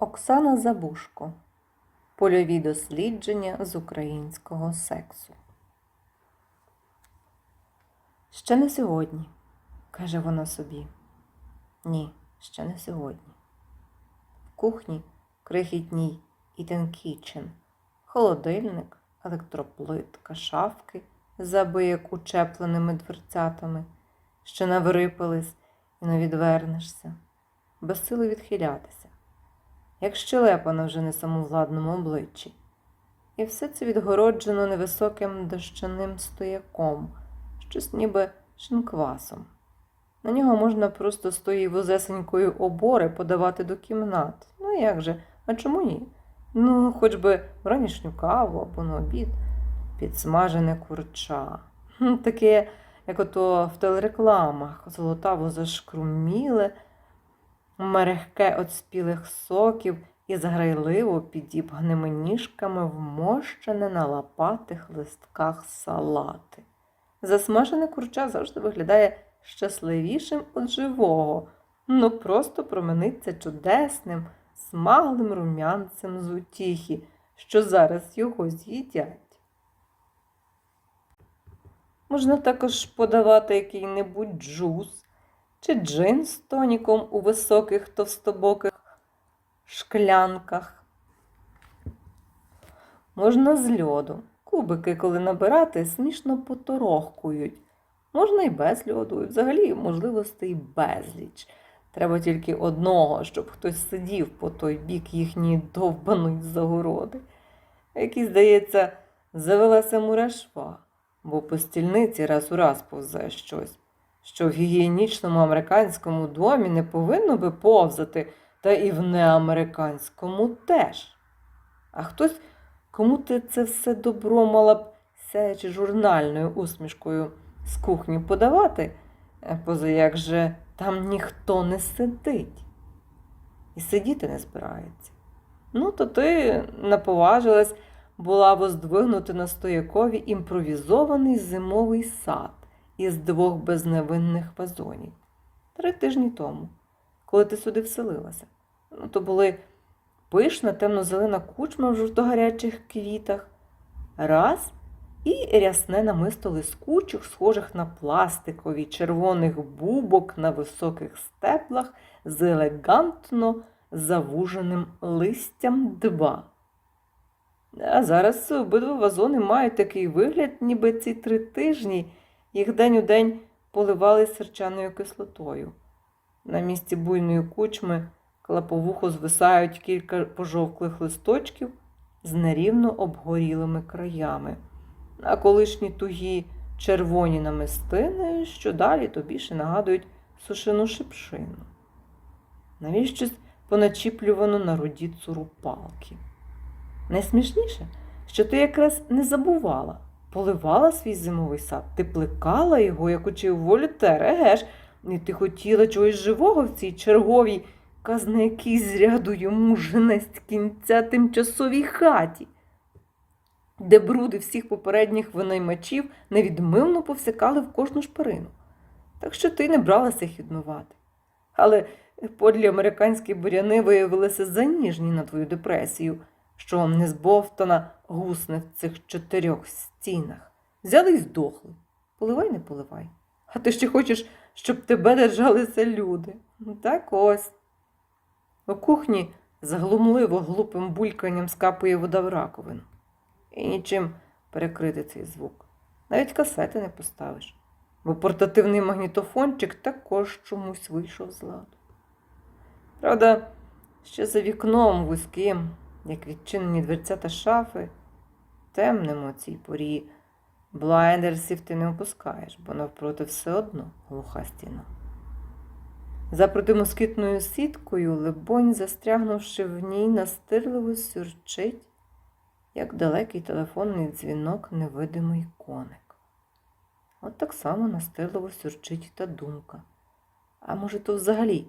Оксана Забушко. Польові дослідження з українського сексу. Ще не сьогодні, каже вона собі. Ні, ще не сьогодні. В кухні крихітній Eaten Kitchen, холодильник, електроплитка, шафки, забияк учепленими дверцятами, що наврипались і не відвернешся, без сили відхилятися, як щелепа на вже не самовладному обличчі. І все це відгороджено невисоким дощаним стояком, щось ніби шинквасом. На нього можна просто з тої возесенької обори подавати до кімнат. Ну як же, а чому ні? Ну, хоч би вранішню каву або на обід підсмажене курча. Таке, як ото в телерекламах, золотаво зашкруміле, мерехке от спілих соків і заграйливо підібганими ніжками вмощене на лопатих листках салати. Засмажене курча завжди виглядає щасливішим від живого, ну просто промениться чудесним, смаглим рум'янцем з утіхи, що зараз його з'їдять. Можна також подавати який-небудь джус чи джин з тоніком у високих товстобоких шклянках. Можна з льоду. Кубики, коли набирати, смішно поторохкують. Можна і без льоду, і взагалі можливостей безліч. Треба тільки одного, щоб хтось сидів по той бік їхньої довбаної загороди, який, здається, завелася мурашва, бо по стільниці раз у раз повзе щось, що в гігієнічному американському домі не повинно би повзати, та і в неамериканському теж. А хтось, кому ти це все добро мала б сяючи журнальною усмішкою з кухні подавати, е, поза як же там ніхто не сидить і сидіти не збирається. Ну, то ти наповажилась була воздвигнути на стоякові імпровізований зимовий сад із двох безневинних вазонів. Три тижні тому, коли ти сюди вселилася. Ну, то були пишна темно-зелена кучма в жовтогарячих квітах. Раз і рясне намисто лискучих, схожих на пластикові червоних бубок на високих стеблах з елегантно завуженим листям два. А зараз обидва вазони мають такий вигляд, ніби ці три тижні їх день у день поливали серчаною кислотою. На місці буйної кучми клаповухо звисають кілька пожовклих листочків з нерівно обгорілими краями а колишні тугі червоні намистини, що далі то більше нагадують сушену шипшину. Навіщось поначіплювано на руді цурупалки. Найсмішніше, що ти якраз не забувала, поливала свій зимовий сад, ти плекала його, як учив волютер, еге ж, і ти хотіла чогось живого в цій черговій, казна який зряду йому женесть кінця тимчасовій хаті де бруди всіх попередніх винаймачів невідмивно повсякали в кожну шпарину. Так що ти не бралася їх відмивати. Але подлі американські буряни виявилися заніжні на твою депресію, що незбовтана гусне в цих чотирьох стінах. Взяли й здохли. Поливай, не поливай. А ти ще хочеш, щоб тебе держалися люди. Так ось. У кухні заглумливо глупим бульканням скапує вода в раковину і нічим перекрити цей звук. Навіть касети не поставиш, бо портативний магнітофончик також чомусь вийшов з ладу. Правда, ще за вікном вузьким, як відчинені дверця та шафи, темним у цій порі блайндерсів ти не опускаєш, бо навпроти все одно глуха стіна. За протимоскітною сіткою, либонь, застрягнувши в ній, настирливо сюрчить як далекий телефонний дзвінок невидимий коник. От так само настирливо сюрчить та думка. А може, то взагалі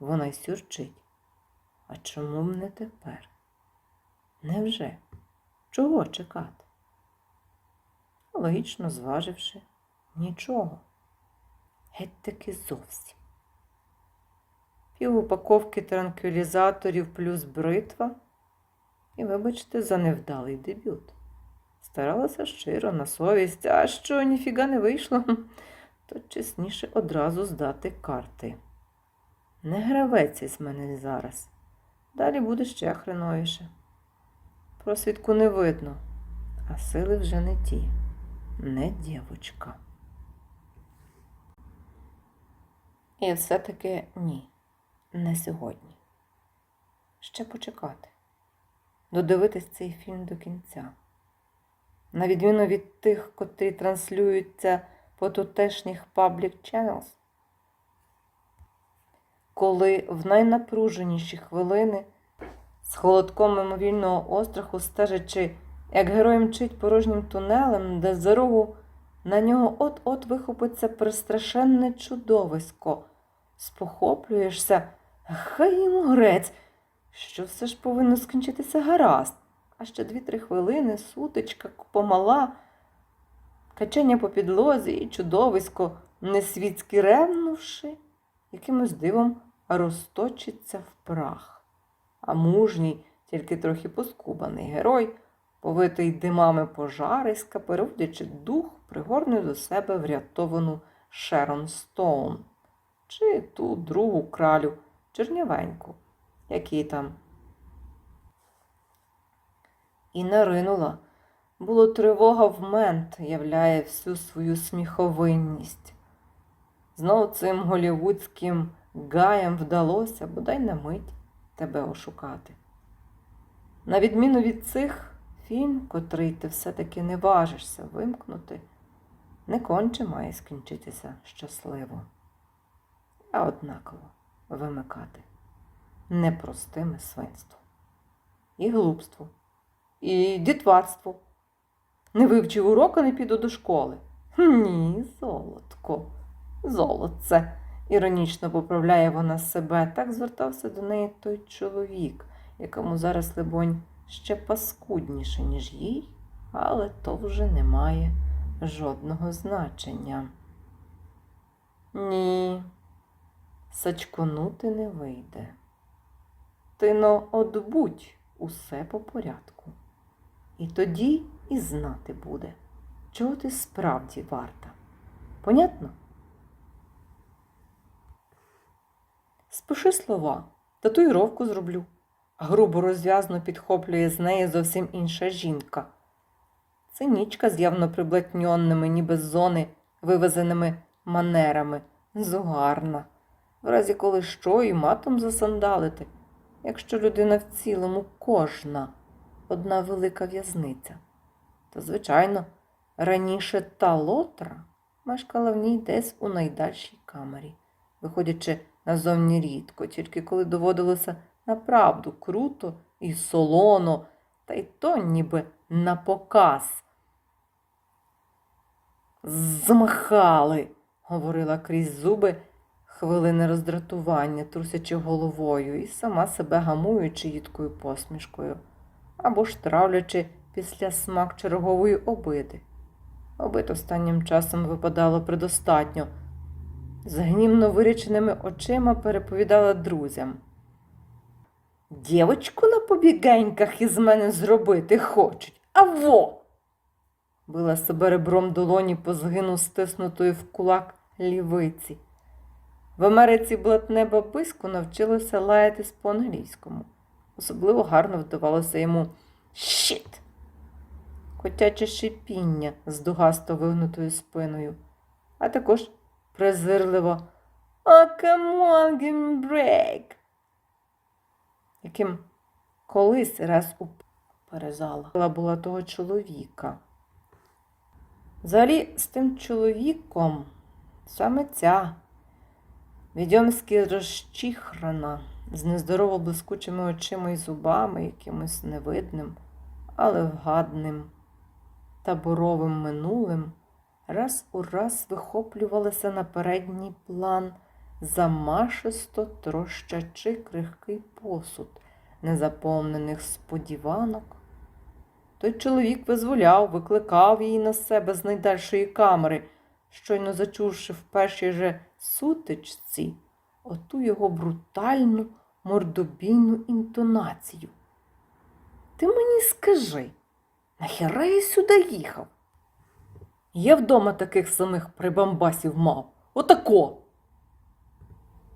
вона й сюрчить? А чому б не тепер? Невже? Чого чекати? Логічно зваживши, нічого. Геть таки зовсім. пів упаковки транквілізаторів плюс бритва. І, вибачте, за невдалий дебют. Старалася щиро на совість, а що ніфіга не вийшло, то чесніше одразу здати карти. Не гравець із мене зараз. Далі буде ще хреновіше. Просвідку не видно, а сили вже не ті, не дівочка. І все-таки ні, не сьогодні. Ще почекати, додивитись цей фільм до кінця. На відміну від тих, котрі транслюються по тутешніх public channels, коли в найнапруженіші хвилини з холодком мимовільного остраху стежачи, як герой мчить порожнім тунелем, де з рогу на нього от-от вихопиться пристрашенне чудовисько. Спохоплюєшся, хай йому грець, що все ж повинно скінчитися гаразд. А ще дві-три хвилини, сутичка, помала, качання по підлозі і чудовисько, несвітськи ревнувши, якимось дивом розточиться в прах. А мужній, тільки трохи поскубаний герой, повитий димами пожариська, переводячи дух, пригорне до себе врятовану Шерон Стоун чи ту другу кралю чернявеньку, які там. І наринула. Було тривога в мент, являє всю свою сміховинність. Знов цим голівудським гаям вдалося бодай на мить тебе ошукати. На відміну від цих фільм, котрий ти все-таки не важишся вимкнути, не конче має скінчитися щасливо, а однаково вимикати непростиме свинство і глупство, і дітварство. Не вивчив урока, не піду до школи. Ні, золотко, золотце. Іронічно поправляє вона себе. Так звертався до неї той чоловік, якому зараз, либонь, ще паскудніше, ніж їй, але то вже не має жодного значення. Ні, сачконути не вийде. Ти одбудь усе по порядку. І тоді і знати буде, чого ти справді варта. Понятно? Спиши слова, татуїровку зроблю. Грубо розв'язно підхоплює з неї зовсім інша жінка. Цинічка з явно приблатньонними, ніби з зони, вивезеними манерами, зугарна. В разі коли що і матом засандалити, якщо людина в цілому кожна, одна велика в'язниця. То, звичайно, раніше та лотра мешкала в ній десь у найдальшій камері, виходячи назовні рідко, тільки коли доводилося направду круто і солоно, та й то ніби на показ. Змахали, говорила крізь зуби хвилини роздратування, трусячи головою, і сама себе гамуючи їдкою посмішкою, або ж травлячи після смак чергової обиди. Обид останнім часом випадало предостатньо. З гнівно виріченими очима переповідала друзям. Дівочку на побігеньках із мене зробити хочуть. А во! Била себе ребром долоні по згину стиснутої в кулак лівиці. В Америці блатне бабисько навчилося лаятись по-англійському. Особливо гарно вдавалося йому щит, котяче шипіння з дугасто вигнутою спиною, а також презирливо «Oh, come on, give me break», яким колись раз уперезала була того чоловіка. Взагалі, з тим чоловіком саме ця відьомськи розчихрана, з нездорово блискучими очима і зубами, якимось невидним, але вгадним таборовим минулим, раз у раз вихоплювалася на передній план замашисто трощачи крихкий посуд незаповнених сподіванок. Той чоловік визволяв, викликав її на себе з найдальшої камери, щойно зачувши в першій же сутичці оту його брутальну мордобійну інтонацію. Ти мені скажи, нахера я сюди їхав? Я вдома таких самих прибамбасів мав. Отако.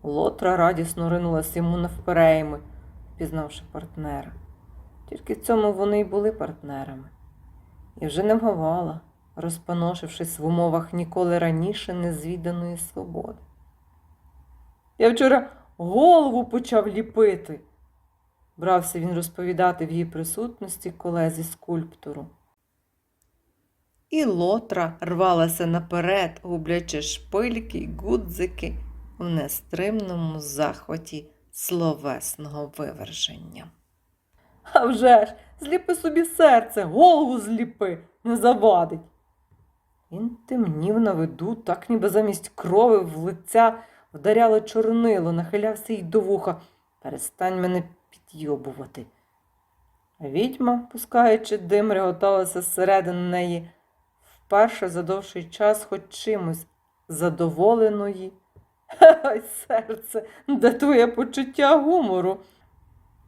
Лотра радісно ринулась йому навперейми, впізнавши партнера. Тільки в цьому вони й були партнерами. І вже не вгавала, розпаношившись в умовах ніколи раніше незвіданої свободи. Я вчора голову почав ліпити, брався він розповідати в її присутності колезі скульптору. І лотра рвалася наперед, гублячи шпильки й гудзики в нестримному захваті словесного виверження. А вже ж, зліпи собі серце, голову зліпи, не завадить. Він темнів на виду, так ніби замість крови в лиця вдаряло чорнило, нахилявся й до вуха. Перестань мене підйобувати. Відьма, пускаючи дим, реготалася зсередини неї вперше за довший час хоч чимось задоволеної. Ай, серце, де твоє почуття гумору?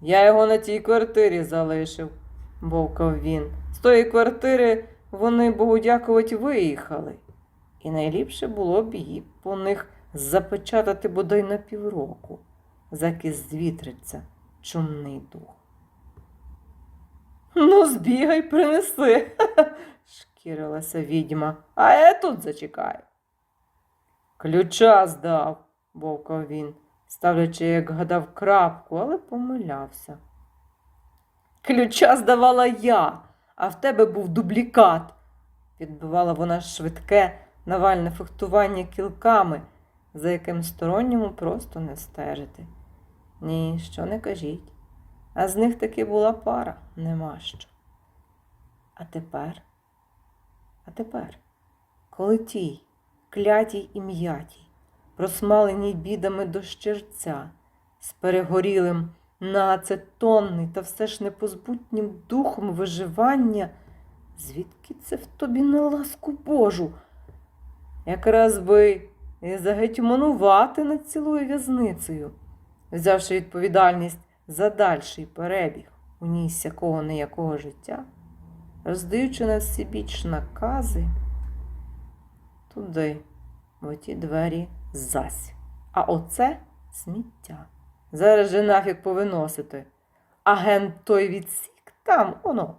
Я його на тій квартирі залишив, бовкав він. З тої квартири вони, Богу дякувати, виїхали. І найліпше було б її по них запечатати бодай на півроку, заки звітриться чумний дух. Ну, збігай, принеси, шкірилася відьма, а я тут зачекаю. Ключа здав, бовкав він, ставлячи, як гадав, крапку, але помилявся. Ключа здавала я, а в тебе був дублікат, відбивала вона швидке навальне фехтування кілками, за яким сторонньому просто не стежити. Ні, що не кажіть. А з них таки була пара, нема що. А тепер, а тепер, коли тій, клятій і м'ятій, просмаленій бідами до щерця, з перегорілим на ацетонний та все ж непозбутнім духом виживання, звідки це в тобі на ласку Божу? Якраз би загетьманувати над цілою в'язницею, взявши відповідальність за дальший перебіг у ній сякого неякого життя, роздаючи на всебіч накази туди, в оті двері зась. А оце сміття. Зараз же нафіг повиносити. Агент той відсік там, оно.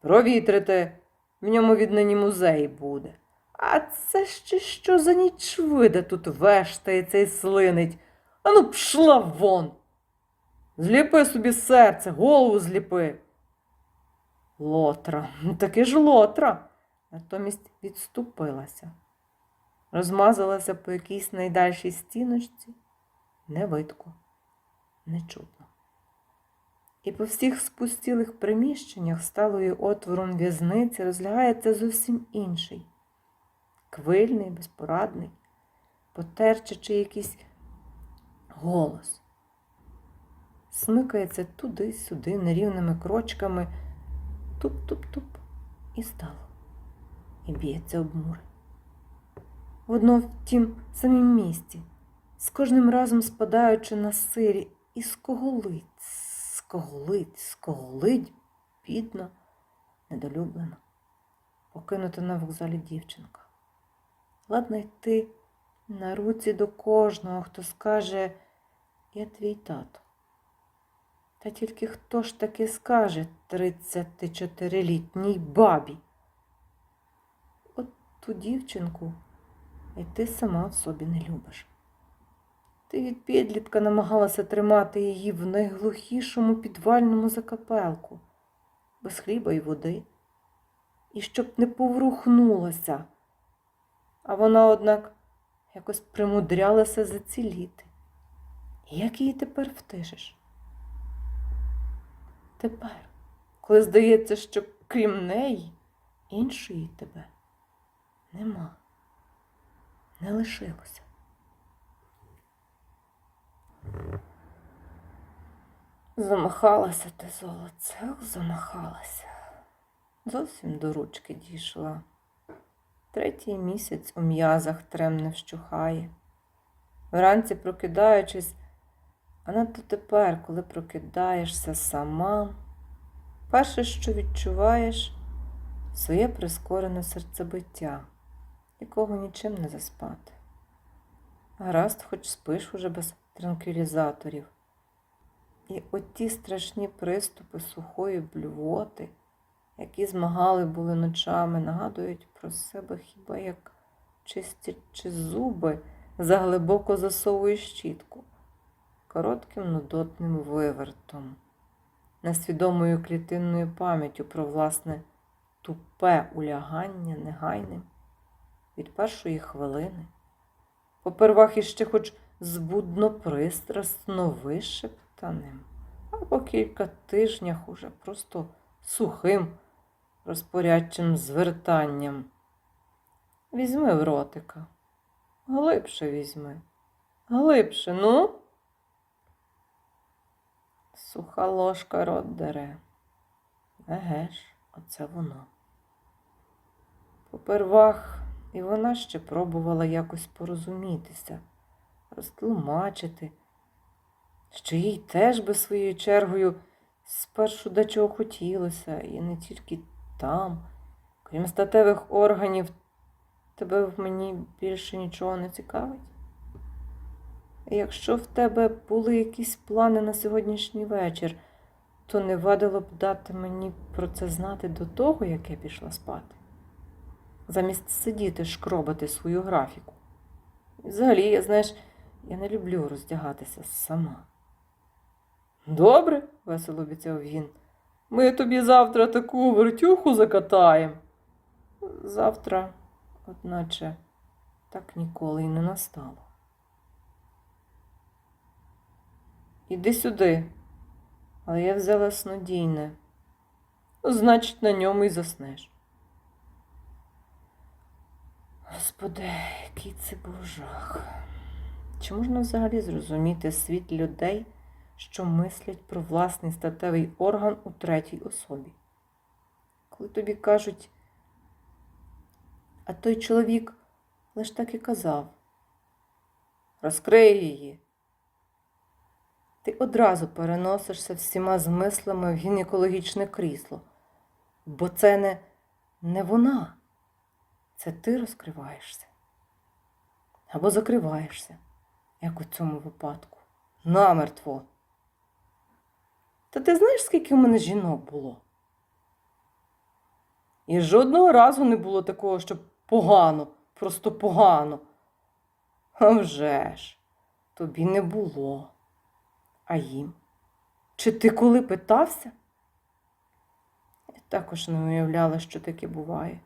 Провітрите, в ньому віднині музей буде. А це ще що за ніч виде тут вештається і слинить. Ану, пшла вон. Зліпи собі серце, голову зліпи. Лотра, таки ж лотра, натомість відступилася, розмазалася по якійсь найдальшій стіночці, не видко, не чутно. І по всіх спустілих приміщеннях сталою отвором в'язниці розлягається зовсім інший, квильний, безпорадний, потерчачи якийсь голос. Смикається туди-сюди нерівними крочками, туп-туп-туп, і стало, і б'ється об мури. В тім самім місці, з кожним разом спадаючи на сирі, і скоголить, скоголить, скоголить, бідна, недолюблена, покинута на вокзалі дівчинка. Ладно йти на руці до кожного, хто скаже, я твій тато. Та тільки хто ж таки скаже 34-літній бабі? От ту дівчинку і ти сама в собі не любиш. Ти від підлітка намагалася тримати її в найглухішому підвальному закапелку, без хліба і води, і щоб не поврухнулася. А вона, однак, якось примудрялася заціліти. Як її тепер втишиш? Тепер, коли здається, що крім неї іншої тебе нема, не лишилося. Замахалася ти золоце, замахалася. Зовсім до ручки дійшла. Третій місяць у м'язах трем не вщухає. Вранці прокидаючись, а надто тепер, коли прокидаєшся сама, перше, що відчуваєш, своє прискорене серцебиття, якого нічим не заспати. Гаразд, хоч спиш уже без транквілізаторів. І оті страшні приступи сухої блювоти, які змагали були ночами, нагадують про себе хіба як чистячи зуби за глибоко засовує щітку, коротким нудотним вивертом, несвідомою клітинною пам'яттю про власне тупе улягання негайним від першої хвилини, попервах іще хоч збудно пристрасно вишептаним, а по кілька тижнях уже просто сухим розпорядчим звертанням. Візьми в ротика. Глибше візьми. Глибше, ну. Суха ложка рот дере. Еге ж, оце воно. Попервах і вона ще пробувала якось порозумітися, розтлумачити, що їй теж би своєю чергою спершу дечого хотілося, і не тільки там, крім статевих органів, тебе в мені більше нічого не цікавить. Якщо в тебе були якісь плани на сьогоднішній вечір, то не вадило б дати мені про це знати до того, як я пішла спати. Замість сидіти шкробати свою графіку. І взагалі, я, знаєш, я не люблю роздягатися сама. Добре, весело обіцяв він. Ми тобі завтра таку вертюху закатаємо. Завтра, одначе, так ніколи й не настало. Іди сюди. Але я взяла снодійне. Ну, значить, на ньому й заснеш. Господи, який це був жах. Чи можна взагалі зрозуміти світ людей, що мислять про власний статевий орган у третій особі? Коли тобі кажуть, а той чоловік лиш так і казав. Розкрий її. Ти одразу переносишся всіма змислами в гінекологічне крісло, бо це не, не вона, це ти розкриваєшся. Або закриваєшся, як у цьому випадку. Намертво. Та ти знаєш, скільки в мене жінок було? І жодного разу не було такого, щоб погано, просто погано. А вже ж, тобі не було. А їм? Чи ти коли питався? Я також не уявляла, що таке буває.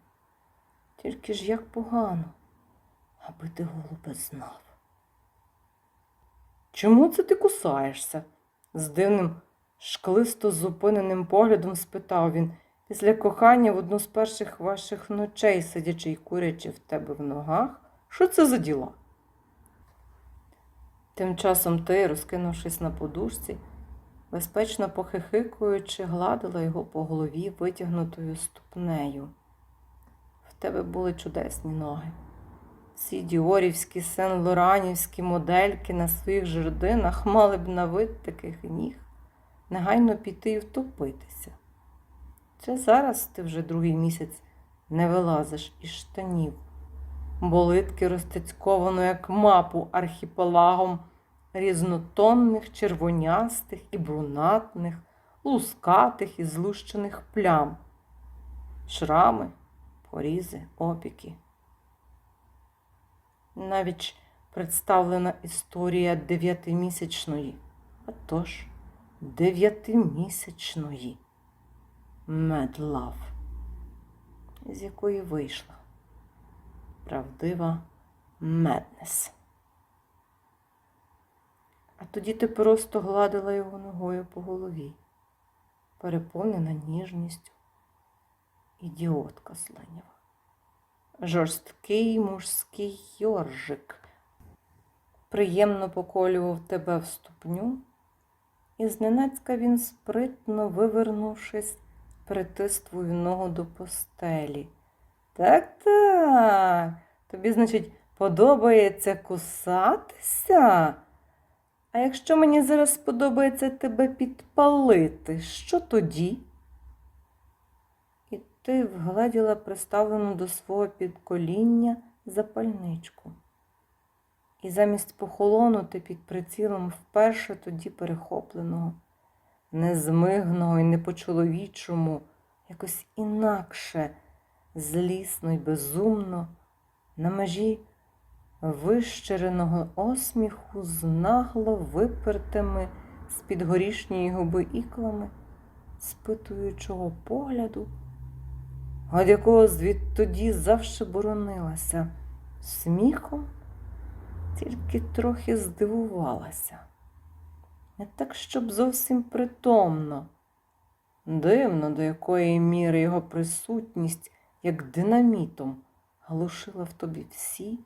Тільки ж як погано, аби ти голубе знав. Чому це ти кусаєшся? з дивним, шклисто зупиненим поглядом спитав він, після кохання в одну з перших ваших ночей, сидячи й курячи в тебе в ногах. Що це за діла? Тим часом ти, розкинувшись на подушці, безпечно похихикуючи, гладила його по голові витягнутою ступнею. В тебе були чудесні ноги. Ці діорівські сен-лоранівські модельки на своїх жердинах мали б на вид таких ніг негайно піти і втопитися. Це зараз ти вже другий місяць не вилазиш із штанів болитки розтицьковано, як мапу архіпелагом різнотонних, червонястих і брунатних, лускатих і злущених плям, шрами, порізи, опіки. Навіть представлена історія дев'ятимісячної, а тож дев'ятимісячної. Медлав, з якої вийшла правдива меднес. А тоді ти просто гладила його ногою по голові, переповнена ніжністю, ідіотка сленєва. Жорсткий мужський йоржик приємно поколював тебе в ступню, і зненацька він спритно вивернувшись, притис твою ногу до постелі. Так, так. Тобі, значить, подобається кусатися? А якщо мені зараз сподобається тебе підпалити, що тоді? І ти вгладіла приставлену до свого підкоління запальничку. І замість похолонути під прицілом вперше тоді перехопленого, незмигного і не по-чоловічому, якось інакше, злісно й безумно, на межі вищереного осміху з нагло випертими з-під горішньої губи іклами, спитуючого погляду, від якого звідтоді завше боронилася сміхом, тільки трохи здивувалася. Не так, щоб зовсім притомно. Дивно, до якої міри його присутність, як динамітом, глушила в тобі всі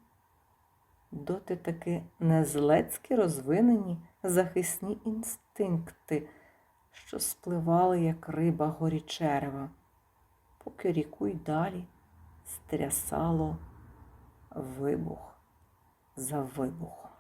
доти таки незлецьки розвинені захисні інстинкти, що спливали, як риба горі черева, поки ріку й далі стрясало вибух за вибухом.